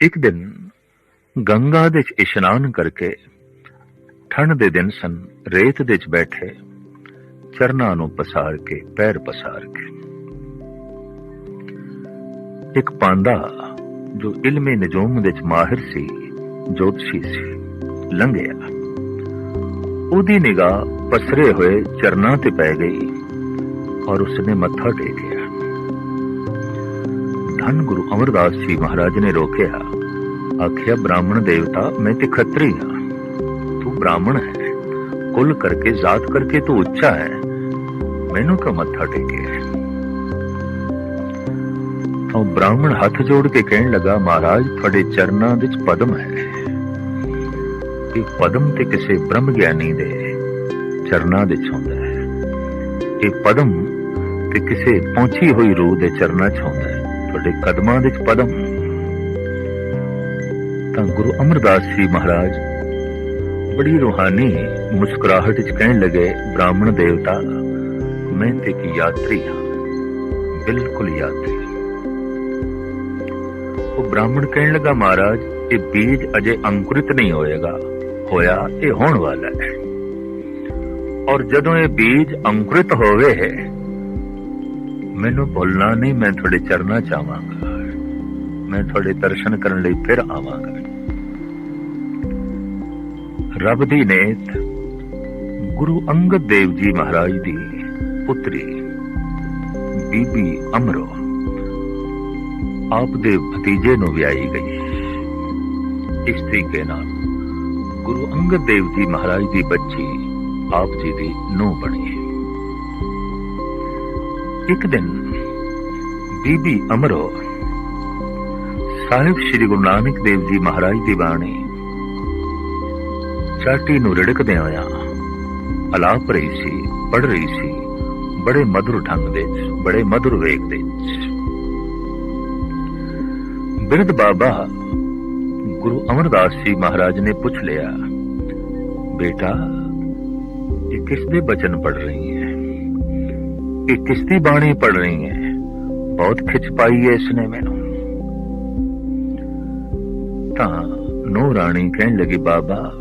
ਇੱਕ ਦਿਨ ਗੰਗਾ ਦੇ ਚ ਇਸ਼ਨਾਨ ਕਰਕੇ ਠੰਡ ਦੇ ਦਿਨ ਸਨ, ਰੇਤ ਦੇ ਚ ਬੈਠੇ, ਚਰਨਾਂ ਨੂੰ ਪਸਾਰ ਕੇ, ਪੈਰ ਪਸਾਰ ਕੇ। ਇੱਕ ਪਾਂਡਾ ਜੋ ਇਲਮੇ ਨਜੂਮ ਦੇ ਚ ਮਾਹਿਰ ਸੀ, ਜੋਤਸ਼ੀ ਸੀ, ਲੰਘਿਆ। ਉਹਦੀ ਨਿਗਾਹ ਪਸਰੇ ਹੋਏ ਚਰਨਾਂ ਤੇ ਪੈ ਗਈ ਔਰ ਉਸਨੇ ਮੱਥਾ ਟੇਕਿਆ। ਧੰਨ ਗੁਰੂ ਅਮਰਦਾਸ ਜੀ ਮਹਾਰਾਜ ਨੇ ਰੋਕਿਆ। ਆਖਿਆ, ਬ੍ਰਾਹਮਣ ਦੇਵਤਾ, ਮੈਂ ਤੇ ਖੱਤਰੀ ਹਾਂ। ਤੂੰ ਬ੍ਰਾਹਮਣ ਹੈ। ਕੁੱਲ ਕਰਕੇ, ਜ਼ਾਤ ਕਰਕੇ ਤੂੰ ਉੱਚਾ ਹੈ। ਮੈਨੂੰ ਕਾ ਮੱਥਾ ਟੇਕੇ ਤਾਂ ਬ੍ਰਾਹਮਣ ਹੱਥ ਜੋੜ ਕੇ ਕਹਿਣ ਲੱਗਾ, ਮਹਾਰਾਜ, ਤੁਹਾਡੇ ਚਰਨਾਂ ਵਿੱਚ ਪਦਮ ਹੈ। ਇਹ ਪਦਮ ਤੇ ਕਿਸੇ ਬ੍ਰਹਮ ਗਿਆਨੀ ਦੇ। ਚਰਨਾਂ ਵਿੱਚ ਹੁੰਦਾ ਹੈ। ਇਹ ਪਦਮ ਤੇ ਕਿਸੇ ਪਹੁੰਚੀ ਹੋਈ ਰੂਹ ਦੇ ਚਰਨਾਂ 'ਚ ਹੁੰਦਾ ਹੈ। ਤੁਹਾਡੇ ਕਦਮਾਂ ਵਿੱਚ ਪਦਮ ਤਾਂ ਗੁਰੂ ਅਮਰਦਾਸ ਜੀ ਮਹਾਰਾਜ ਬੜੀ ਰੂਹਾਨੀ ਮੁਸਕਰਾਹਟ ਵਿੱਚ ਕਹਿਣ ਲੱਗੇ, ਬ੍ਰਾਹਮਣ ਦੇਵਤਾ, ਮੈਂ ਤੇ ਕੀ ਯਾਤਰੀ ਹਾਂ। ਬਿਲਕੁਲ ਯਾਤਰੀ। ਉਹ ਬ੍ਰਾਹਮਣ ਕਹਿਣ ਲੱਗਾ, ਮਹਾਰਾਜ, ਇਹ ਬੀਜ ਅਜੇ ਅੰਕੁਰਿਤ ਨਹੀਂ ਹੋਏਗਾ। ਹੋਇਆ ਇਹ ਹੋਣ ਵਾਲਾ ਹੈ। ਔਰ ਜਦੋਂ ਇਹ ਬੀਜ ਅੰਕੁਰਿਤ ਹੋਵੇ ਹੈ ਮੈਨੂੰ ਭੁੱਲਣਾ ਨਹੀਂ, ਮੈਂ ਤੁਹਾਡੇ ਚਰਨਾਂ ਚ ਆਵਾਂਗਾ। ਮੈਂ ਤੁਹਾਡੇ ਦਰਸ਼ਨ ਕਰਨ ਲਈ ਫਿਰ ਆਵਾਂਗਾ। ਰੱਬ ਦੀ ਨੇਤ, ਗੁਰੂ ਅੰਗਦ ਦੇਵ ਜੀ ਮਹਾਰਾਜ ਦੀ ਪੁੱਤਰੀ, ਬੀਬੀ ਅਮਰੋ, ਆਪ ਦੇ ਭਤੀਜੇ ਨੂੰ ਵਿਆਹੀ ਗਈ। ਇਸ ਤਰੀਕੇ ਨਾਲ ਗੁਰੂ ਅੰਗਦ ਦੇਵ ਜੀ ਮਹਾਰਾਜ ਦੀ ਬੱਚੀ ਆਪ ਜੀ ਦੀ ਨੂੰਹ ਬਣੀ ਇੱਕ ਦਿਨ ਬੀਬੀ ਅਮਰੋ ਸਾਹਿਬ ਸ੍ਰੀ ਗੁਰੂ ਨਾਨਕ ਦੇਵ ਜੀ ਮਹਾਰਾਜ ਦੀ ਬਾਣੀ ਚਾਟੀ ਨੂੰ ਰਿੜਕਦੇ ਹੋਇਆ ਅਲਾਪ ਰਹੀ ਸੀ ਪੜ ਰਹੀ ਸੀ, ਬੜੇ ਮధుਰ ਢੰਗ ਦੇ ਬੜੇ ਮధుਰ ਵੇਗ ਦੇ ਬਿਰਧ ਬਾਬਾ ਗੁਰੂ ਅਮਰਦਾਸ ਜੀ ਮਹਾਰਾਜ ਨੇ ਪੁੱਛ ਲਿਆ, ਬੇਟਾ, ਇਹ ਕਿਸ ਦੇ ਬਚਨ ਪੜ ਰਹੀ ਇਹ ਕਿਸ ਦੀ ਬਾਣੀ ਪੜ ਰਹੀ ਹੈ? ਬਹੁਤ ਖਿੱਚ ਪਾਈ ਹੈ ਇਸਨੇ ਮੈਨੂੰ। ਤਾਂ ਨੋ ਰਾਣੀ ਕਹਿਣ ਲੱਗੀ, ਬਾਬਾ,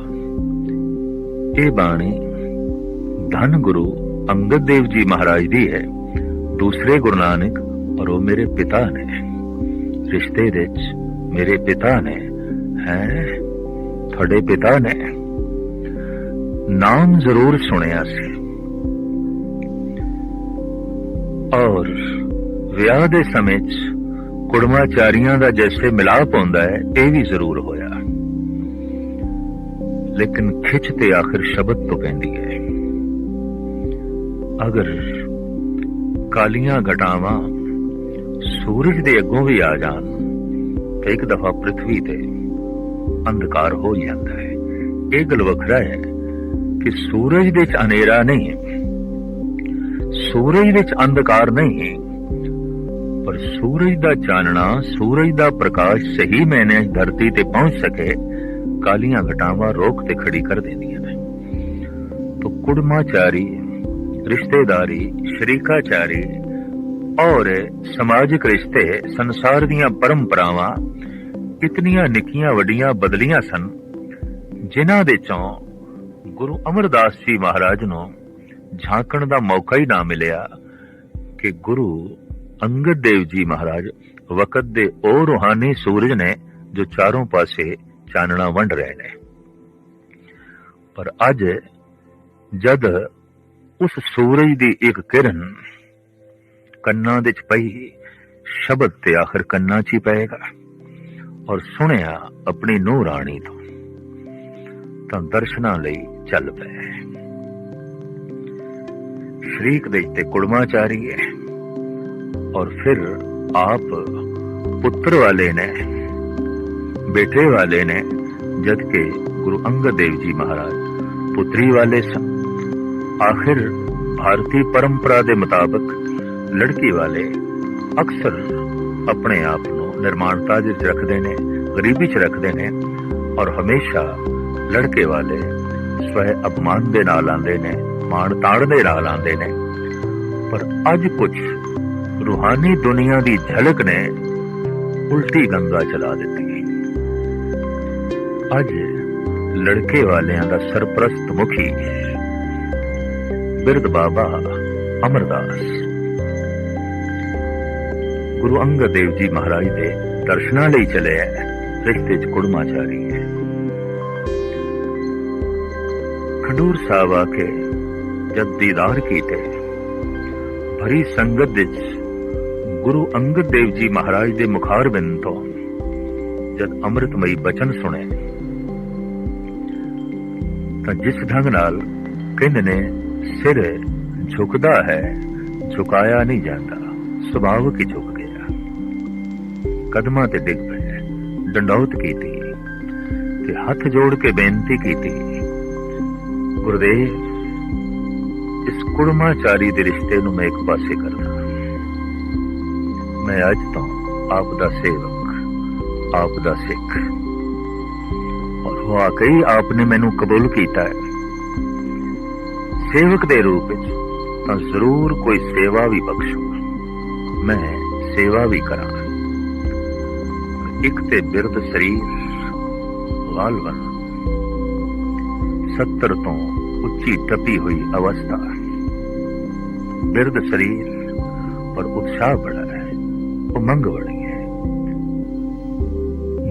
ਇਹ ਬਾਣੀ ਧੰਨ ਗੁਰੂ ਅੰਗਦ ਦੇਵ ਜੀ ਮਹਾਰਾਜ ਦੀ ਹੈ। ਦੂਸਰੇ ਗੁਰੂ ਨਾਨਕ ਔਰ ਉਹ ਮੇਰੇ ਪਿਤਾ ਨੇ। ਰਿਸ਼ਤੇ ਦੇ ਵਿੱਚ ਮੇਰੇ ਪਿਤਾ ਨੇ, ਹੈ? ਤੁਹਾਡੇ ਪਿਤਾ ਨੇ। ਨਾਮ ਜ਼ਰੂਰ ਸੁਣਿਆ ਸੀ। ਔਰ ਵਿਆਹ ਦੇ ਸਮੇਂ 'ਚ ਕੁੜਮਾਚਾਰੀਆਂ ਦਾ ਜੈਸੇ ਮਿਲਾਪ ਹੁੰਦਾ ਹੈ, ਇਹ ਵੀ ਜ਼ਰੂਰ ਹੋਇਆ। ਲੇਕਿਨ ਖਿੱਚ ਤੇ ਆਖਿਰ ਸ਼ਬਦ ਤੋਂ ਪੈਂਦੀ ਹੈ। ਅਗਰ ਕਾਲੀਆਂ ਘਟਾਵਾਂ ਸੂਰਜ ਦੇ ਅੱਗੋਂ ਵੀ ਆ ਜਾਣ, ਤੇ ਇੱਕ ਦਫਾ ਪ੍ਰithvi ਤੇ ਅੰਧਕਾਰ ਹੋ ਜਾਂਦਾ ਹੈ। ਇਹ ਗੱਲ ਵੱਖਰਾ ਹੈ ਕਿ ਸੂਰਜ ਦੇ ਚ ਹਨੇਰਾ ਨਹੀਂ ਸੂਰਜ ਵਿੱਚ ਅੰਧਕਾਰ ਨਹੀਂ ਪਰ ਸੂਰਜ ਦਾ ਚਾਨਣਾ, ਸੂਰਜ ਦਾ ਪ੍ਰਕਾਸ਼ ਸਹੀ ਮੈਨੇ ਧਰਤੀ ਤੇ ਪਹੁੰਚ ਸਕੇ, ਕਾਲੀਆਂ ਘਟਾਵਾਂ ਰੋਕ ਤੇ ਖੜੀ ਕਰ ਦਿੰਦੀਆਂ ਨੇ। ਤੋ ਕੁੜਮਾਚਾਰੀ, ਰਿਸ਼ਤੇਦਾਰੀ, ਸ਼ਰੀਕਾਚਾਰੀ ਔਰ ਸਮਾਜਿਕ ਰਿਸ਼ਤੇ, ਸੰਸਾਰ ਦੀਆਂ ਪਰੰਪਰਾਵਾਂ ਇਤਨੀਆਂ ਨਿੱਕੀਆਂ ਵੱਡੀਆਂ ਬਦਲੀਆਂ ਸਨ, ਜਿਨ੍ਹਾਂ ਦੇ ਚੋਂ ਗੁਰੂ ਅਮਰਦਾਸ ਜੀ ਮਹਾਰਾਜ ਨੂੰ ਝਾਂਕਣ ਦਾ ਮੌਕਾ ਹੀ ਨਾ ਮਿਲਿਆ ਕਿ ਗੁਰੂ ਅੰਗਦ ਦੇਵ ਜੀ ਮਹਾਰਾਜ ਵਕਤ ਦੇ ਉਹ ਰੂਹਾਨੀ ਸੂਰਜ ਨੇ ਜੋ ਚਾਰੋਂ ਪਾਸੇ ਚਾਨਣਾ ਵੰਡ ਰਹੇ ਨੇ ਪਰ ਅੱਜ ਜਦ ਉਸ ਸੂਰਜ ਦੀ ਇੱਕ ਕਿਰਨ ਕੰਨਾਂ ਦੇ ਚ ਪਈ ਸ਼ਬਦ ਤੇ ਆਖਰ ਕੰਨਾਂ 'ਚ ਹੀ ਪਏਗਾ ਔਰ ਸੁਣਿਆ ਆਪਣੀ ਨੂੰਹ ਰਾਣੀ ਤੋਂ ਤਾਂ ਦਰਸ਼ਨਾਂ ਲਈ ਚੱਲ ਪਏ ਸ਼ਰੀਕ ਦੇ ਕੁੜਮਾ ਚਾਰੀ ਹੈ। ਔਰ ਫਿਰ ਆਪ ਪੁੱਤਰ ਵਾਲੇ ਨੇ, ਬੇਟੇ ਵਾਲੇ ਨੇ ਜਦ ਕਿ ਗੁਰੂ ਅੰਗਦ ਦੇਵ ਜੀ ਮਹਾਰਾਜ ਪੁੱਤਰੀ ਵਾਲੇ ਸਨ। ਆਖਿਰ ਭਾਰਤੀ ਪਰੰਪਰਾ ਦੇ ਮੁਤਾਬਕ ਲੜਕੀ ਵਾਲੇ ਅਕਸਰ ਆਪਣੇ ਆਪ ਨੂੰ ਨਿਰਮਾਣਤਾ ਵਿੱਚ ਰੱਖਦੇ ਨੇ, ਗਰੀਬੀ 'ਚ ਰੱਖਦੇ ਨੇ ਔਰ ਹਮੇਸ਼ਾ ਲੜਕੇ ਵਾਲੇ ਸਵੈ ਅਪਮਾਨ ਦੇ ਨਾਲ ਆਉਂਦੇ ਨੇ। ਮਾਣ ਤਾਣ ਦੇ ਨਾਲ ਨੇ। ਪਰ ਅੱਜ ਕੁਝ ਰੂਹਾਨੀ ਦੁਨੀਆ ਦੀ ਝਲਕ ਨੇ ਉਲਟੀ ਗੰਗਾ ਚਲਾ ਦਿੱਤੀ। ਅੱਜ ਲੜਕੇ ਵਾਲਿਆਂ ਦਾ ਸਰਪ੍ਰਸਤ ਮੁਖੀ ਬਿਰਧ ਬਾਬਾ ਅਮਰਦਾਸ। ਗੁਰੂ ਅੰਗਦ ਦੇਵ ਜੀ ਮਹਾਰਾਜ ਦੇ ਦਰਸ਼ਨਾਂ ਲਈ ਚੱਲਿਆ ਰਿਸ਼ਤੇ ਚ ਕੁੜਮਾਚਾਰੀ ਹੈ ਖਡੂਰ ਸਾਹਿਬ ਆ ਕੇ ਜਦ ਦੀਦਾਰ ਕੀਤੇ ਭਰੀ ਸੰਗਤ ਵਿੱਚ ਗੁਰੂ ਅੰਗਦ ਦੇਵ ਜੀ ਮਹਾਰਾਜ ਦੇ ਮੁਖਾਰਬਿੰਦ ਤੋਂ ਜਦ ਅੰਮ੍ਰਿਤਮਈ ਬਚਨ ਸੁਣੇ, ਤਾਂ ਜਿਸ ਢੰਗ ਨਾਲ ਕਹਿੰਦੇ ਨੇ, ਸਿਰ ਝੁਕਦਾ ਹੈ, ਝੁਕਾਇਆ ਨਹੀਂ ਜਾਂਦਾ ਸੁਭਾਵਕ ਹੀ ਝੁਕ ਗਿਆ। ਕਦਮਾਂ ਤੇ ਡਿੱਗ ਪਿਆ ਡੰਡੌਤ ਕੀਤੀ, ਤੇ ਹੱਥ ਜੋੜ ਕੇ ਬੇਨਤੀ ਕੀਤੀ, ਗੁਰਦੇਵ ਕੁੜਮਾਚਾਰੀ ਦੇ ਰਿਸ਼ਤੇ ਨੂੰ ਮੈਂ ਇੱਕ ਪਾਸੇ ਕਰਦਾ ਮੈਂ ਅੱਜ ਤੋਂ ਆਪ ਦਾ ਸੇਵਕ, ਆਪ ਦਾ ਸਿੱਖ। ਔਰ ਵਾਕਈ ਆਪ ਨੇ ਮੈਨੂੰ ਕਬੂਲ ਕੀਤਾ ਹੈ। ਸੇਵਕ ਦੇ ਰੂਪ ਵਿੱਚ ਤਾਂ ਜ਼ਰੂਰ ਕੋਈ ਸੇਵਾ ਵੀ ਬਖਸ਼ੋ। ਮੈਂ ਸੇਵਾ ਵੀ ਕਰਾਂ ਇੱਕ ਤੇ ਬਿਰਧ ਸਰੀਰ ਵਾਲਵਨ 70 ਤੋਂ ਉੱਚੀ ਟੱਪੀ ਹੋਈ ਅਵਸਥਾ। ਬਿਰਧ ਸਰੀਰ ਪਰ ਉਤਸ਼ਾਹ ਬੜਾ ਹੈ ਉਮੰਗ ਬੜੀ ਹੈ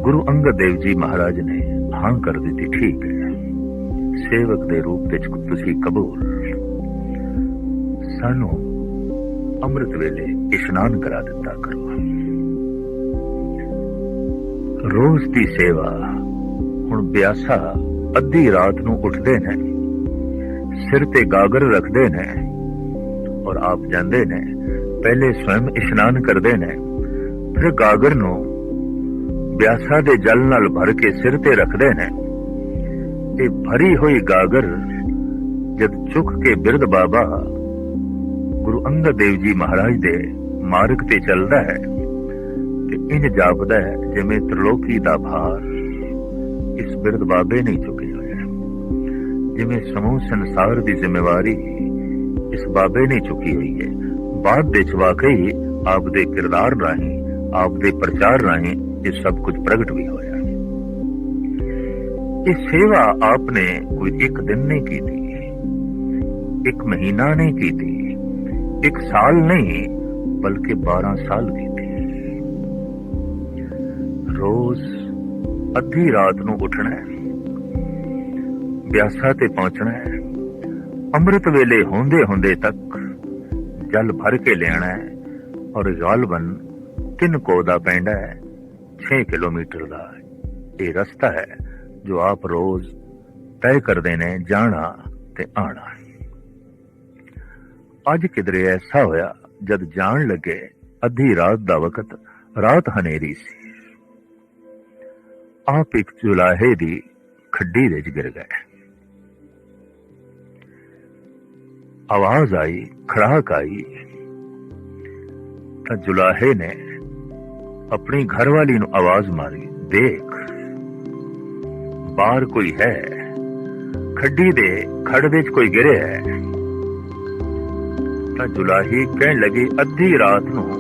ਗੁਰੂ ਅੰਗਦ ਦੇਵ ਜੀ ਮਹਾਰਾਜ ਨੇ ਹਾਂ ਕਰ ਦਿੱਤੀ ਠੀਕ ਹੈ ਸੇਵਕ ਦੇ ਰੂਪ ਵਿੱਚ ਤੁਸੀਂ ਕਬੂਲ ਸਾਨੂੰ ਅੰਮ੍ਰਿਤ ਵੇਲੇ ਇਸ਼ਨਾਨ ਕਰਾ ਦਿੱਤਾ ਕਰੋ ਰੋਜ਼ ਦੀ ਸੇਵਾ ਹੁਣ ਬਿਆਸਾ ਅੱਧੀ ਰਾਤ ਨੂੰ ਉੱਠਦੇ ਨੇ ਸਿਰ ਤੇ ਗਾਗਰ ਰੱਖਦੇ ਨੇ ਔਰ ਆਪ ਜਾਂਦੇ ਨੇ, ਪਹਿਲੇ ਸਵੈਮ ਇਸ਼ਨਾਨ ਕਰਦੇ ਨੇ। ਫਿਰ ਗਾਗਰ ਨੂੰ ਬਿਆਸਾ ਦੇ ਜਲ ਨਾਲ ਭਰ ਕੇ ਸਿਰ ਤੇ ਰੱਖਦੇ ਨੇ। ਇਹ ਭਰੀ ਹੋਈ ਗਾਗਰ ਜਦ ਚੁੱਕ ਕੇ ਬਿਰਧ ਬਾਬਾ ਗੁਰੂ ਅੰਗਦ ਦੇਵ ਜੀ ਮਹਾਰਾਜ ਦੇ ਮਾਰਗ ਤੇ ਚੱਲਦਾ ਹੈ ਤੇ ਇੰਜ ਜਾਪਦਾ ਹੈ, ਜਿਵੇਂ ਤ੍ਰਿਲੋਕੀ ਦਾ ਭਾਰ ਇਸ ਬਿਰਧ ਬਾਬੇ ਨੇ ਚੁੱਕਿਆ ਹੋਇਆ ਹੈ ਜਿਵੇਂ ਸਮੂਹ ਸੰਸਾਰ ਦੀ ਜ਼ਿੰਮੇਵਾਰੀ ਇਸ ਬਾਬੇ ਨੇ ਚੁੱਕੀ ਹੋਈ ਹੈ। ਬਾਅਦ ਦੇ ਵਾਕਈ ਆਪ ਦੇ ਕਿਰਦਾਰ ਰਾਹੀਂ ਆਪ ਦੇ ਪ੍ਰਚਾਰ ਰਾਹੀਂ ਇਹ ਸਭ ਕੁਝ ਪ੍ਰਗਟ ਵੀ ਹੋਇਆ ਇਹ ਸੇਵਾ ਆਪਨੇ ਕੋਈ ਇੱਕ ਦਿਨ ਨਹੀਂ ਕੀਤੀ ਇੱਕ ਮਹੀਨਾ ਨਹੀਂ ਕੀਤੀ ਇੱਕ ਸਾਲ ਨਹੀਂ, ਬਲਕਿ 12 ਸਾਲ ਕੀਤੀ ਰੋਜ਼ ਅੱਧੀ ਰਾਤ ਨੂੰ ਉੱਠਣਾ ਹੈ। ਬਿਆਸਾ ਤੇ ਪਹੁੰਚਣਾ ਹੈ। ਅੰਮ੍ਰਿਤ ਵੇਲੇ ਹੁੰਦੇ ਹੁੰਦੇ ਤੱਕ ਜਲ ਭਰ ਕੇ ਲਿਆਣਾ ਹੈ ਔਰ ਗਾਲਬਨ ਤਿੰਨ ਕੋ ਦਾ ਪੈਂਦਾ ਹੈ 6 ਕਿਲੋਮੀਟਰ ਦਾ। ਇਹ ਰਸਤਾ ਹੈ ਜੋ ਆਪ ਰੋਜ਼ ਤੈਅ ਕਰਦੇ ਨੇ ਜਾਣਾ ਤੇ ਆਣਾ ਅੱਜ ਕਿਧਰੇ ਐਸਾ ਹੋਇਆ ਜਦ ਜਾਣ ਲੱਗੇ ਅੱਧੀ ਰਾਤ ਦਾ ਵਕਤ ਰਾਤ ਹਨੇਰੀ ਸੀ। ਆਪ ਇੱਕ ਜੁਲਾਹੇ ਦੀ ਖੱਡੀ ਵਿੱਚ ਗਿਰ ਗਏ। ਆਵਾਜ਼ ਆਈ, ਖੜਾਕ ਆਈ। ਤਾਂ ਜੁਲਾਹੇ ਨੇ ਆਪਣੀ ਘਰਵਾਲੀ ਨੂੰ ਆਵਾਜ਼ ਮਾਰੀ, ਦੇਖ, ਬਾਹਰ ਕੋਈ ਹੈ, ਖੱਡੀ ਦੇ ਖੜ ਵਿੱਚ ਕੋਈ ਗਿਰਿਆ ਹੈ। ਤਾਂ ਜੁਲਾਹੀ ਕਹਿਣ ਲੱਗੀ, ਅੱਧੀ ਰਾਤ ਨੂੰ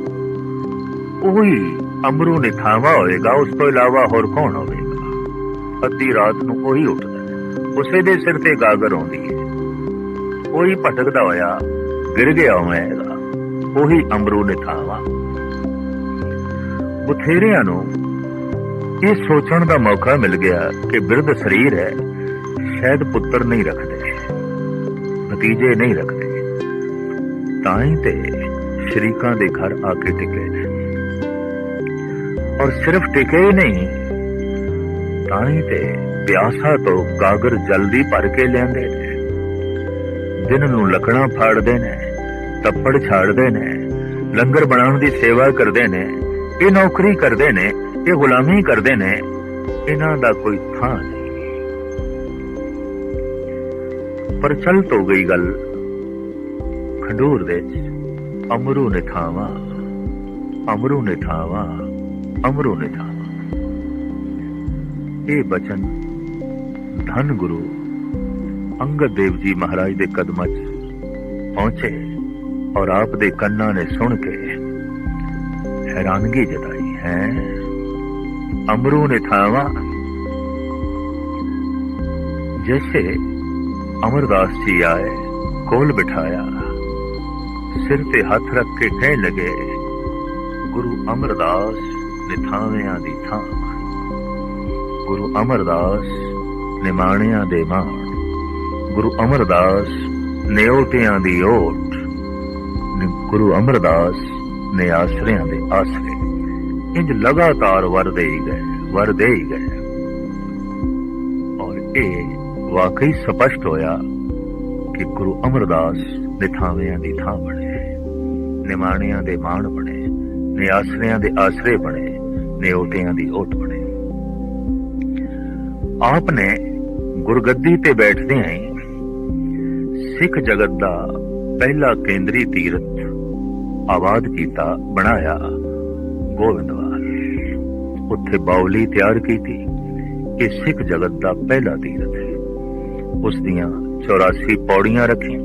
ਉਹੀ ਅਮਰੂ ਨੇ ਥਾਵਾ ਹੋਏਗਾ, ਉਸ ਤੋਂ ਇਲਾਵਾ ਹੋਰ ਕੌਣ ਹੋਵੇਗਾ? ਅੱਧੀ ਰਾਤ ਨੂੰ ਉਹੀ ਉੱਠਦਾ ਉਸੇ ਦੇ ਸਿਰ ਤੇ ਗਾਗਰ ਆਉਂਦੀ ਹੈ। ਉਹੀ ਭਟਕਦਾ ਹੋਇਆ ਗਿਰ ਗਿਆ ਹੋਵੇਗਾ ਉਹੀ ਅਮਰੂ ਨੇ ਥਾਵਾ ਬਥੇਰਿਆਂ ਨੂੰ ਇਹ ਸੋਚਣ ਦਾ ਮੌਕਾ ਮਿਲ ਗਿਆ ਕਿ ਬਿਰਧ ਸਰੀਰ ਹੈ, ਸ਼ਾਇਦ ਪੁੱਤਰ ਨਹੀਂ ਰੱਖਦੇ। ਨਤੀਜੇ ਨਹੀਂ ਰੱਖਦੇ। ਤਾਂ ਹੀ ਤੇ ਸ਼ਰੀਕਾਂ ਦੇ ਘਰ ਆ ਕੇ ਟਿਕੇ। ਔਰ ਸਿਰਫ ਟਿਕੇ ਹੀ ਨਹੀਂ ਤਾਂ ਹੀ ਤੇ ਪਿਆਸਾ ਤੋਂ ਕਾਗਰ ਜਲਦੀ ਭਰ ਕੇ ਲਿਆਂਦੇ ਨੇ। ਦਿਨ ਨੂੰ ਲੱਕੜਾਂ ਫਾੜਦੇ ਨੇ, ਤੱਪੜ ਛਾੜਦੇ ਨੇ, ਲੰਗਰ ਬਣਾਉਣ ਦੀ ਸੇਵਾ ਕਰਦੇ ਨੇ, ਇਹ ਨੌਕਰੀ ਕਰਦੇ ਨੇ, ਇਹ ਗੁਲਾਮੀ ਕਰਦੇ ਨੇ, ਇਹਨਾਂ ਦਾ ਕੋਈ ਥਾਂ ਨਹੀਂ। ਪਰ ਚਲ ਤੋ ਗਈ ਗੱਲ ਖੰਡੂਰ ਦੇ ਅਮਰੂ ਨੇ ਥਾਵਾ, ਅਮਰੂ ਨੇ ਥਾਵਾ, ਅਮਰੂ ਨੇ ਥਾਵਾ। ਇਹ ਬਚਨ ਧੰਨ ਗੁਰੂ ਅੰਗਦ ਦੇਵ ਜੀ ਮਹਾਰਾਜ ਦੇ ਕਦਮਾਂ 'ਚ ਪਹੁੰਚੇ ਔਰ ਆਪ ਦੇ ਕੰਨਾਂ ਨੇ ਸੁਣ ਕੇ ਹੈਰਾਨਗੀ ਜਤਾਈ ਹੈ ਅਮਰੂ ਨੇ ਥਾਵਾ जैसे अमरदास जी आए कोल बिठाया सिर ते हथ रख के कह लगे गुरु अमरदास ने थाविया दी थां गुरु अमरदास ने माणिया दे माण ਗੁਰੂ ਅਮਰਦਾਸ ਨਿਉਟਿਆਂ ਦੀ ਓਟ ਗੁਰੂ ਅਮਰਦਾਸ ਨੇ ਆਸਰਿਆਂ ਦੇ ਆਸਰੇ। ਇੰਜ ਲਗਾਤਾਰ ਵਰਦੇ ਹੀ ਗਏ ਵਰਦੇ ਹੀ ਗਏ। ਔਰ ਇਹ ਵਾਕਈ ਸਪਸ਼ਟ ਹੋਇਆ ਕਿ ਗੁਰੂ ਅਮਰਦਾਸ ਨਿਥਾਵਿਆਂ ਦੀ ਥਾਂ ਬਣੇ ਨਿਮਾਣਿਆਂ ਦੇ ਮਾਣ ਬਣੇ ਨਿਆਸਰਿਆਂ ਦੇ ਆਸਰੇ ਬਣੇ ਨਿਉਟਿਆਂ ਦੀ ਓਟ ਬਣੇ। ਆਪ ਨੇ ਗੁਰਗੱਦੀ ਤੇ ਬੈਠਦਿਆਂ ਹੀ ਸਿੱਖ ਜਗਤ ਦਾ ਪਹਿਲਾ ਕੇਂਦਰੀ ਤੀਰਥ ਆਬਾਦ ਕੀਤਾ, ਬਣਾਇਆ ਗੋਬਿੰਦਵਾਲ ਉੱਥੇ ਬਾਉਲੀ ਤਿਆਰ ਕੀਤੀ ਇਹ ਸਿੱਖ ਜਗਤ ਦਾ ਪਹਿਲਾ ਤੀਰਥ ਹੈ। ਉਸ ਦੀਆਂ 84 ਪੌੜੀਆਂ ਰੱਖੀਆਂ।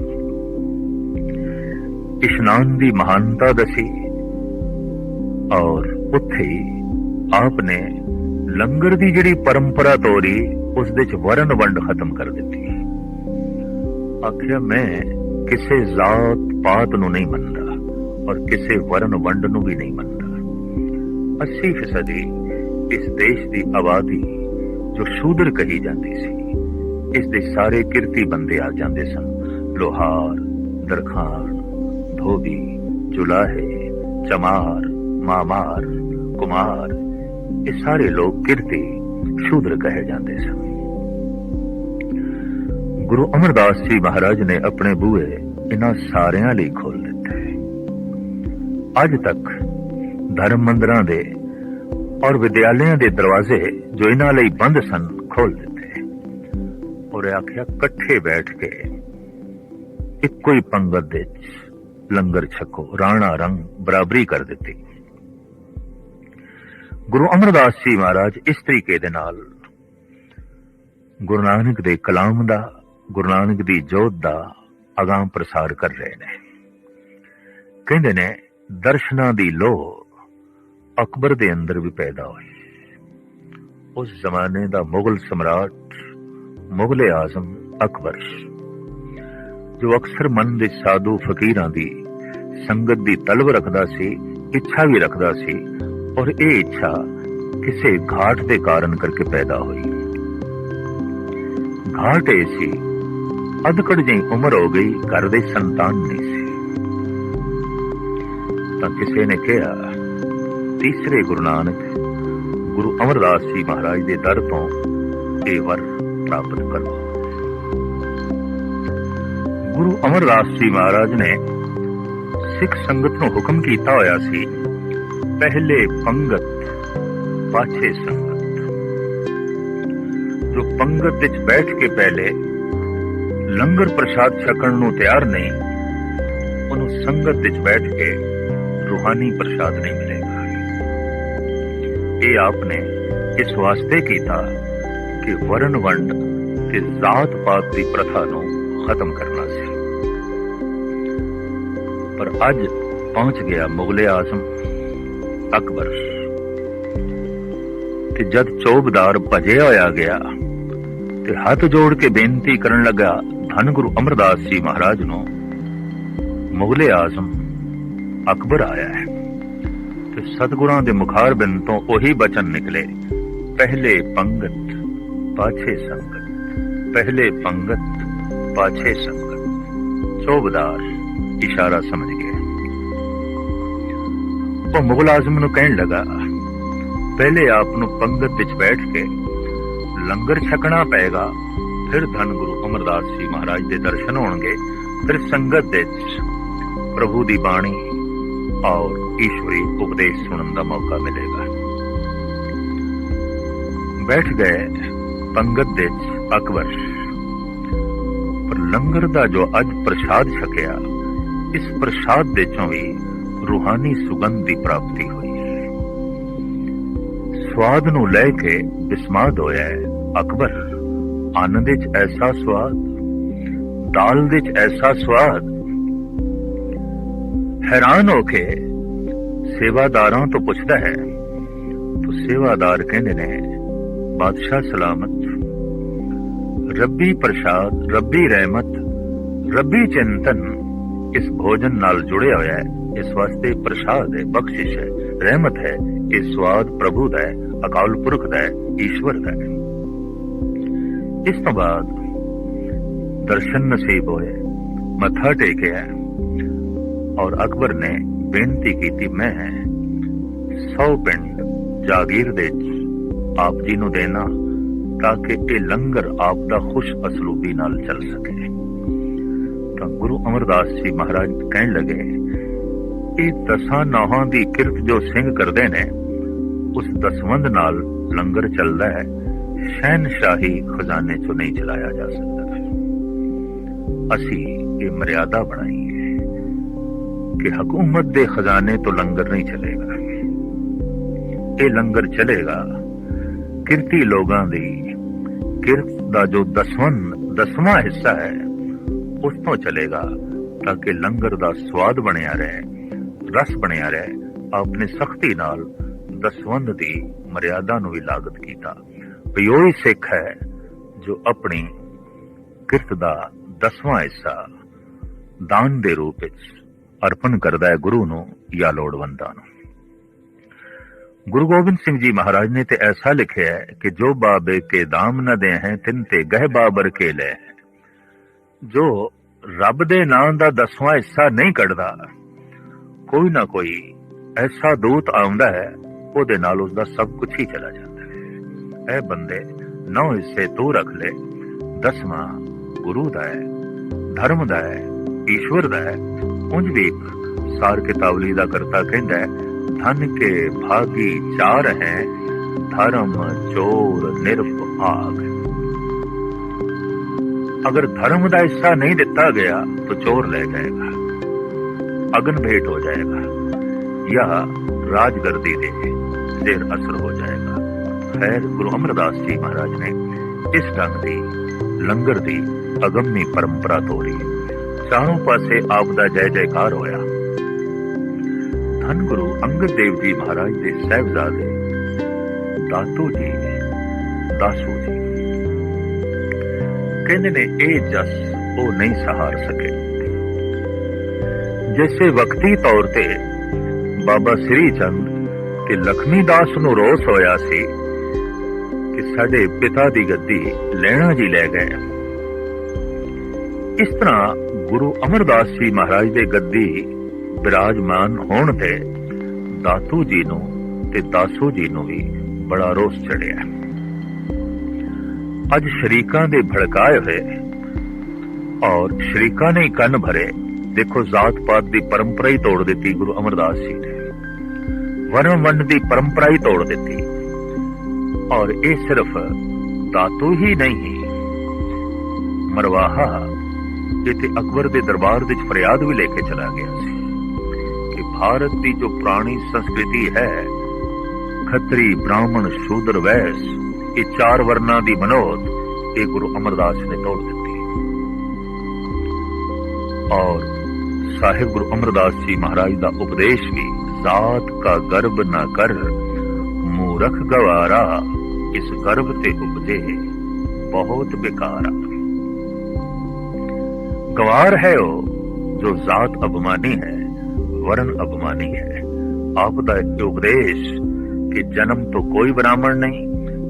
ਇਸ਼ਨਾਨ ਦੀ ਮਹਾਨਤਾ ਦਸੀ ਔਰ ਉੱਥੇ ਆਪ ਨੇ ਲੰਗਰ ਦੀ ਜਿਹੜੀ ਪਰੰਪਰਾ ਤੋਰੀ, ਉਸ ਦੇ ਚ ਵਰਨ ਵੰਡ ਖਤਮ ਕਰ ਦਿੱਤੀ। ਆਖਿਆ, ਮੈਂ ਕਿਸੇ ਜ਼ਾਤ ਪਾਤ ਨੂੰ ਨਹੀਂ ਮੰਨਦਾ ਔਰ ਕਿਸੇ ਵਰਨ ਵੰਡ ਨੂੰ ਵੀ ਨਹੀਂ ਮੰਨਦਾ। 80% ਇਸ ਦੇਸ਼ ਦੀ ਆਬਾਦੀ ਜੋ ਸ਼ੂਦਰ ਕਹੀ ਜਾਂਦੀ ਸੀ, ਇਸ ਦੇ ਸਾਰੇ ਕਿਰਤੀ ਬੰਦੇ ਆ ਜਾਂਦੇ ਸਨ। ਲੋਹਾਰ ਦਰਖਾਨ ਧੋਬੀ ਜੁਲਾਹੇ ਚਮਾਰ, ਮਾਮਾਰ, ਕੁਮਾਰ, ਇਹ ਸਾਰੇ ਲੋਕ ਕਿਰਤੀ ਸ਼ੂਦਰ ਕਹੇ ਜਾਂਦੇ ਸਨ। ਗੁਰੂ ਅਮਰਦਾਸ ਜੀ ਮਹਾਰਾਜ ਨੇ ਆਪਣੇ ਬੂਹੇ ਇਹਨਾਂ ਸਾਰਿਆਂ ਲਈ ਖੋਲ ਦਿੱਤੇ ਅੱਜ ਤੱਕ ਧਰਮ ਮੰਦਰਾਂ ਦੇ ਔਰ ਵਿਦਿਆਲਿਆਂ ਦੇ ਦਰਵਾਜ਼ੇ ਜੋ ਇਹਨਾਂ ਲਈ ਬੰਦ ਸਨ ਖੋਲ ਦਿੱਤੇ ਔਰ ਆਖਿਆ, ਇਕੱਠੇ ਬੈਠ ਕੇ ਇੱਕੋ ਹੀ ਪੰਗਤ ਦੇ ਲੰਗਰ ਛਕੋ, ਰਾਣਾ ਰੰਗ ਬਰਾਬਰੀ ਕਰ ਦਿੱਤੀ। ਗੁਰੂ ਅਮਰਦਾਸ ਜੀ ਮਹਾਰਾਜ ਇਸ ਤਰੀਕੇ ਦੇ ਨਾਲ ਗੁਰੂ ਨਾਨਕ ਦੇ ਕਲਾਮ ਦਾ ਗੁਰੂ ਨਾਨਕ ਦੀ ਜੋਤ ਦਾ ਅਗਾਮ ਪ੍ਰਸਾਰ ਕਰ ਰਹੇ ਨੇ। ਕਹਿੰਦੇ ਨੇ, ਦਰਸ਼ਨਾਂ ਦੀ ਲੋਹ ਅਕਬਰ ਦੇ ਅੰਦਰ ਵੀ ਪੈਦਾ ਹੋਈ। ਉਸ ਜ਼ਮਾਨੇ ਦਾ ਮੁਗਲ ਸਮਰਾਟ, ਮੁਗਲ ਆਜ਼ਮ ਅਕਬਰ ਜੋ ਅਕਸਰ ਮਨ ਦੇ ਸਾਧੂ ਫਕੀਰਾਂ ਦੀ ਸੰਗਤ ਦੀ ਤਲਬ ਰੱਖਦਾ ਸੀ, ਇੱਛਾ ਵੀ ਰੱਖਦਾ ਸੀ ਔਰ ਇਹ ਇੱਛਾ ਕਿਸੇ ਘਾਟ ਦੇ ਕਾਰਨ ਕਰਕੇ ਪੈਦਾ ਹੋਈ। ਘਾਟ ਇਹ ਸੀ ਅਧਕੜ ਜਿਹੀ ਉਮਰ ਹੋ ਗਈ ਘਰ ਦੇ ਸੰਤਾਨ ਨਹੀਂ ਸੀ। ਤਾਂ ਕਿਸੇ ਨੇ ਕਿਹਾ, ਤੀਸਰੇ ਗੁਰੂ ਨਾਨਕ, ਗੁਰੂ ਅਮਰਦਾਸ ਜੀ ਮਹਾਰਾਜ ਦੇ ਦਰ ਤੋਂ ਇਹ ਵਰ ਪ੍ਰਾਪਤ ਕਰੋ। ਗੁਰੂ ਅਮਰਦਾਸ ਜੀ ਮਹਾਰਾਜ ਨੇ ਸਿੱਖ ਸੰਗਤ ਨੂੰ ਹੁਕਮ ਕੀਤਾ ਹੋਇਆ ਸੀ, ਪਹਿਲੇ ਪੰਗਤ, ਪਾਛੇ ਸੰਗਤ। ਜੋ ਪੰਗਤ ਵਿੱਚ ਬੈਠ ਕੇ ਪਹਿਲੇ ਲੰਗਰ ਪ੍ਰਸ਼ਾਦ ਛਕਣ ਨੂੰ ਤਿਆਰ ਨਹੀਂ, ਉਹਨੂੰ ਸੰਗਤ ਵਿੱਚ ਬੈਠ ਕੇ ਰੂਹਾਨੀ ਪ੍ਰਸ਼ਾਦ ਨਹੀਂ ਮਿਲੇਗਾ। ਇਹ ਆਪਨੇ ਇਸ ਵਾਸਤੇ ਕੀਤਾ ਕਿ ਵਰਨ ਵੰਡ ਤੇ ਜ਼ਾਤ ਪਾਤ ਦੀ ਪ੍ਰਥਾ ਨੂੰ ਖਤਮ ਕਰਨਾ ਸੀ। ਪਰ ਅੱਜ ਪਹੁੰਚ ਗਿਆ ਮੁਗਲੇ ਆਜ਼ਮ ਅਕਬਰ। ਤੇ ਜਦ ਚੌਬਦਾਰ ਭਜਿਆ ਹੋਇਆ ਗਿਆ ਤੇ ਹੱਥ ਜੋੜ ਕੇ ਬੇਨਤੀ ਕਰਨ ਲੱਗਾ ਧੰਨ ਗੁਰੂ ਅਮਰਦਾਸ ਜੀ ਮਹਾਰਾਜ ਨੂੰ ਮੁਗਲੇ ਆਜ਼ਮ ਅਕਬਰ ਆਇਆ ਹੈ ਤੇ ਸਤਗੁਰਾਂ ਦੇ ਮੁਖਾਰ ਬਿੰਦ ਤੋਂ ਉਹੀ ਬਚਨ ਨਿਕਲੇ। ਪਹਿਲੇ ਪੰਗਤ, ਪਾਛੇ ਸੰਗਤ। ਪਹਿਲੇ ਪੰਗਤ, ਪਾਛੇ ਸੰਗਤ। ਚੌਬਦਾਰ ਇਸ਼ਾਰਾ ਸਮਝ ਗਿਆ। ਉਹ ਮੁਗਲ ਆਜ਼ਮ ਨੂੰ ਕਹਿਣ ਲੱਗਾ, ਪਹਿਲੇ ਆਪ ਨੂੰ ਪੰਗਤ ਵਿੱਚ ਬੈਠ ਕੇ ਲੰਗਰ ਛਕਣਾ ਪਏਗਾ ਫਿਰ ਧੰਨ ਗੁਰੂ ਅਮਰਦਾਸ ਜੀ ਮਹਾਰਾਜ ਦੇ ਦਰਸ਼ਨ ਹੋਣਗੇ, ਫਿਰ ਸੰਗਤ ਦੇ ਪ੍ਰਭੂ ਦੀ ਬਾਣੀ ਔਰ ਈਸ਼ਵਰੀ ਉਪਦੇਸ਼ ਸੁਣਨ ਦਾ ਮੌਕਾ ਮਿਲੇਗਾ। ਬੈਠ ਗਏ ਪੰਗਤ ਦੇ ਅਕਬਰ। ਪਰ ਲੰਗਰ ਦਾ ਜੋ ਅੱਜ ਪ੍ਰਸ਼ਾਦ ਛਕਿਆ, ਇਸ ਪ੍ਰਸ਼ਾਦ ਦੇ ਚੋਂ ਵੀ ਰੂਹਾਨੀ ਸੁਗੰਧ ਦੀ ਪ੍ਰਾਪਤੀ ਹੋਈ। ਸਵਾਦ ਨੂੰ ਲੈ ਕੇ ਬਿਸਮਾਦ ਹੋਇਆ ਅਕਬਰ। ਅਕਬਰ ਆਨੰਦ ਵਿੱਚ ਐਸਾ ਸਵਾਦ, ਦਾਲ ਵਿੱਚ ਐਸਾ ਸਵਾਦ। ਹੈਰਾਨ ਹੋ ਕੇ ਸੇਵਾਦਾਰਾਂ ਤੋਂ ਪੁੱਛਦਾ ਹੈ, ਤਾਂ ਸੇਵਾਦਾਰ ਕਹਿੰਦੇ ਨੇ, ਬਾਦਸ਼ਾਹ ਸਲਾਮਤ, ਰੱਬੀ ਪ੍ਰਸ਼ਾਦ, ਰੱਬੀ ਰਹਿਮਤ, ਰੱਬੀ ਚਿੰਤਨ, ਇਸ ਭੋਜਨ ਨਾਲ ਜੁੜਿਆ ਹੋਇਆ ਹੈ, ਇਸ ਵਾਸਤੇ ਪ੍ਰਸ਼ਾਦ ਹੈ, ਬਖਸ਼ਿਸ਼ ਹੈ, ਰਹਿਮਤ ਹੈ, ਇਹ ਸਵਾਦ ਪ੍ਰਭੂ ਦਾ ਹੈ, ਅਕਾਲ ਪੁਰਖ ਦਾ ਹੈ, ਈਸ਼ਵਰ ਦਾ ਹੈ। ਇਸ ਤੋਂ ਬਾਅਦ ਦਰਸ਼ਨ ਨਸੀਬ ਹੋਏ, ਮੱਥਾ ਟੇਕਿਆ ਔਰ ਅਕਬਰ ਨੇ ਬੇਨਤੀ ਕੀਤੀ, ਮੈਂ 100 ਪਿੰਡ ਜਾਗੀਰ ਦੇ ਆਪ ਜੀ ਨੂੰ ਦੇਣਾ ਤਾਂ ਕਿ ਇਹ ਲੰਗਰ ਆਪ ਦਾ ਖੁਸ਼ ਅਸਲੂਬੀ ਨਾਲ ਚੱਲ ਸਕੇ। ਤਾਂ ਗੁਰੂ ਅਮਰਦਾਸ ਜੀ ਮਹਾਰਾਜ ਕਹਿਣ ਲੱਗੇ, ਇਹ ਦਸਾਂ ਨੌਹਾਂ ਦੀ ਕਿਰਤ ਜੋ ਸਿੰਘ ਕਰਦੇ ਨੇ, ਉਸ ਦਸਵੰਦ ਨਾਲ ਲੰਗਰ ਚੱਲਦਾ ਹੈ। ਸ਼ਹਿਨशाही ਖਜ਼ਾਨੇ ਚੋਂ ਨਹੀਂ ਚਲਾਇਆ ਜਾ ਸਕਦਾ ਅਸੀਂ ਇਹ ਮਰਿਆਦਾ ਬਣਾਈ ਹੈ ਕਿ ਹਕੂਮਤ ਦੇ ਖਜ਼ਾਨੇ ਤੋਂ ਲੰਗਰ ਨਹੀਂ ਚਲੇਗਾ ਇਹ ਲੰਗਰ ਚਲੇਗਾ ਕਿਰਤੀ ਲੋਕਾਂ ਦੀ ਕਿਰਤ ਦਾ ਜੋ ਦਸਵੰਦ ਦਸਵਾਂ ਹਿੱਸਾ ਹੈ ਉਸ ਤੋਂ ਚਲੇਗਾ ਤਾਂ ਕਿ ਲੰਗਰ ਦਾ ਸਵਾਦ ਬਣਿਆ ਰਹੇ ਰਸ ਬਣਿਆ ਰਹੇ ਆਪਨੇ ਸਖਤੀ ਨਾਲ ਦਸਵੰਦ ਦੀ ਮਰਿਆਦਾ ਨੂੰ ਵੀ ਲਾਗਤ ਕੀਤਾ ਵੀ ਉਹੀ ਸਿੱਖ ਹੈ, ਜੋ ਆਪਣੀ ਕਿਰਤ ਦਾ ਦਸਵਾਂ ਹਿੱਸਾ ਦਾਨ ਦੇ ਰੂਪ ਵਿੱਚ ਅਰਪਣ ਕਰਦਾ ਹੈ ਗੁਰੂ ਨੂੰ ਜਾਂ ਲੋੜਵੰਦਾਂ ਨੂੰ। ਗੁਰੂ ਗੋਬਿੰਦ ਸਿੰਘ ਜੀ ਮਹਾਰਾਜ ਨੇ ਤੇ ਐਸਾ ਲਿਖਿਆ ਹੈ ਕਿ ਜੋ ਬਾਬੇ ਕੇ ਦਾਮ ਨ ਦੇ ਹੈ, ਤਿੰਨ ਤੇ ਗਹਿ ਬਾਬਰ ਕੇ ਲੈ ਜੋ ਰੱਬ ਦੇ ਨਾਮ ਦਾ ਦਸਵਾਂ ਹਿੱਸਾ ਨਹੀਂ ਕੱਢਦਾ, ਕੋਈ ਨਾ ਕੋਈ ਐਸਾ ਦੂਤ ਆਉਂਦਾ ਹੈ, ਉਹਦੇ ਨਾਲ ਉਸ ਦਾ ਸਭ ਕੁਝ ਹੀ ਚਲਾ ਜਾਂਦਾ। ਹੈ ਇਹ ਬੰਦੇ ਨੌ ਹਿੱਸੇ ਤੂੰ ਰੱਖ ਲੈ ਦਸਵਾਂ ਗੁਰੂ ਦਾ ਹੈ ਧਰਮ ਦਾ ਹੈ ਈਸ਼ਵਰ ਦਾ ਹੈ ਉਂਝ ਵੀ ਸਾਰ ਕਿਤਾਬਲੀ ਦਾ ਕਰਤਾ ਕਹਿੰਦਾ ਹੈ ਧਨ ਕੇ ਭਾਗੀ ਚਾਰ ਹੈ ਧਰਮ ਚੋਰ ਨਿਰਭਾਗ ਅਗਰ ਧਰਮ ਦਾ ਹਿੱਸਾ ਨਹੀਂ ਦਿੱਤਾ ਗਿਆ ਤਾਂ ਚੋਰ ਲੈ ਜਾਏਗਾ ਅਗਨ ਭੇਟ ਹੋ ਜਾਏਗਾ ਜਾਂ ਰਾਜਗਰਦੀ ਦੇ ਜ਼ੇਰ ਅਸਰ ਹੋ ਜਾਏਗਾ ਖੈਰ ਗੁਰੂ ਅਮਰਦਾਸ ਜੀ ਮਹਾਰਾਜ ਨੇ ਇਸ ਢੰਗ ਦੀ, ਲੰਗਰ ਦੀ ਅਗੰਮੀ ਪਰੰਪਰਾ ਤੋੜੀ। ਚਾਰੋਂ ਪਾਸੇ ਆਪ ਦਾ ਜੈ ਜੈਕਾਰ ਹੋਇਆ। ਧੰਨ ਗੁਰੂ ਅੰਗਦ ਦੇਵ ਜੀ ਮਹਾਰਾਜ ਦੇ ਸਹਿਬਜ਼ਾਦੇ ਦਾਤੂ ਜੀ ਦਾਸੂ ਜੀ ਕਹਿੰਦੇ ਨੇ, ਇਹ ਜਸ ਉਹ ਨਹੀਂ ਸਹਾਰ ਸਕੇ। ਜਿਵੇਂ ਵਕਤੀ ਤੌਰ ਤੇ ਬਾਬਾ ਸ੍ਰੀ ਚੰਦ ਤੇ ਲਖਮੀ ਦਾਸ ਨੂੰ ਰੋਸ ਹੋਇਆ ਸੀ ਕਿ ਸਾਡੇ ਪਿਤਾ ਦੀ ਗੱਦੀ ਲੈਣਾ ਜੀ ਲੈ ਗਏ ਇਸ ਤਰ੍ਹਾਂ ਗੁਰੂ ਅਮਰਦਾਸ ਜੀ ਮਹਾਰਾਜ ਦੇ ਗੱਦੀ ਬਿਰਾਜਮਾਨ ਹੋਣ ਤੇ ਦਾਤੂ ਜੀ ਨੂੰ ਤੇ ਦਾਸੂ ਜੀ ਨੂੰ ਵੀ ਬੜਾ ਰੋਸ ਚੜਿਆ। ਅੱਜ ਸ਼ਰੀਕਾਂ ਦੇ ਭੜਕਾਏ ਹੋਏ ਔਰ ਸ਼ਰੀਕਾਂ ਨੇ ਕੰਨ ਭਰੇ, ਦੇਖੋ ਜ਼ਾਤ ਪਾਤ ਦੀ ਪਰੰਪਰਾ ਹੀ ਤੋੜ ਦਿੱਤੀ ਗੁਰੂ ਅਮਰਦਾਸ ਜੀ ਨੇ। ਵਰਣ ਵੰਡ ਦੀ ਪਰੰਪਰਾ ਹੀ ਤੋੜ ਦਿੱਤੀ। ਔਰ ਇਹ ਸਿਰਫ ਦਾਤੂ ਹੀ ਨਹੀਂ ਮਰਵਾਹਾ ਜਿੱਥੇ ਅਕਬਰ ਦੇ ਦਰਬਾਰ ਵਿੱਚ ਫਰਿਆਦ ਵੀ ਲੈ ਕੇ ਚਲਾ ਗਿਆ ਸੀ ਕਿ ਭਾਰਤ ਦੀ ਜੋ ਪੁਰਾਣੀ ਸੰਸਕ੍ਰਿਤੀ ਹੈ ਖੱਤਰੀ ਬ੍ਰਾਹਮਣ ਸ਼ੂਦਰ ਵੈਸ ਇਹ ਚਾਰ ਵਰਨਾਂ ਦੀ ਮਨੋਤ ਇਹ ਗੁਰੂ ਅਮਰਦਾਸ ਨੇ ਤੋੜ ਦਿੱਤੀ ਔਰ ਸਾਹਿਬ ਗੁਰੂ ਅਮਰਦਾਸ ਜੀ ਮਹਾਰਾਜ ਦਾ ਉਪਦੇਸ਼ ਵੀ ਜ਼ਾਤ ਕਾ ਗਰਬ ਨਾ ਕਰ ਮੂਰਖ ਗਵਾਰਾ ਇਸ ਗਰਭ ਤੇ ਉਪਜੇ ਬਹੁਤ ਬੇਕਾਰਾ ਗਵਾਰ ਹੈ ਉਹ ਜੋ ਜ਼ਾਤ ਅਭਮਾਨੀ ਹੈ ਵਰਨ ਅਭਮਾਨੀ ਹੈ ਆਪ ਦਾ ਇਹ ਉਪਦੇਸ਼ ਕਿ ਜਨਮ ਤੋਂ ਕੋਈ ਬ੍ਰਾਹਮਣ ਨਹੀਂ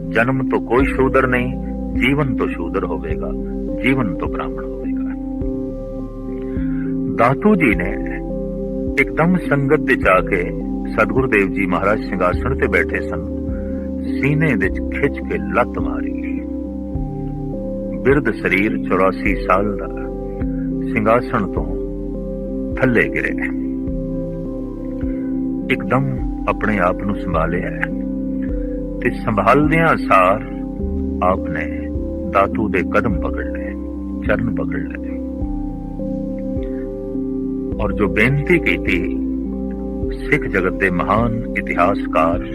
ਜਨਮ ਤੋਂ ਕੋਈ ਸ਼ੂਦਰ ਨਹੀਂ ਜੀਵਨ ਤੋਂ ਸ਼ੂਦਰ ਹੋਵੇਗਾ ਜੀਵਨ ਤੋਂ ਬ੍ਰਾਹਮਣ ਹੋਵੇਗਾ ਦਾਤੂ ਜੀ ਨੇ ਇੱਕਦਮ ਸੰਗਤ ਦੇ ਜਾ ਕੇ ਸਤਿਗੁਰੂ ਦੇਵ ਜੀ ਸਨ ਸੀਨੇ ਵਿੱਚ ਖਿੱਚ ਕੇ ਲੱਤ ਮਾਰੀ। ਬਿਰਧ ਸਰੀਰ 84 ਸਾਲ ਦਾ ਸਿੰਘਾਸਣ ਤੋਂ ਥੱਲੇ ਗਿਰੇ। ਇੱਕਦਮ ਆਪਣੇ ਆਪ ਨੂੰ ਸੰਭਾਲਿਆ ਤੇ ਸੰਭਾਲਦਿਆਂ ਸਾਰ ਆਪ ਨੇ ਦਾਤੂ ਦੇ ਕਦਮ ਪਕੜ ਲਏ, ਚਰਨ ਪਕੜ ਲਏ। ਔਰ ਜੋ ਬੇਨਤੀ ਕੀਤੀ, ਸਿੱਖ ਜਗਤ ਦੇ ਮਹਾਨ ਇਤਿਹਾਸਕਾਰ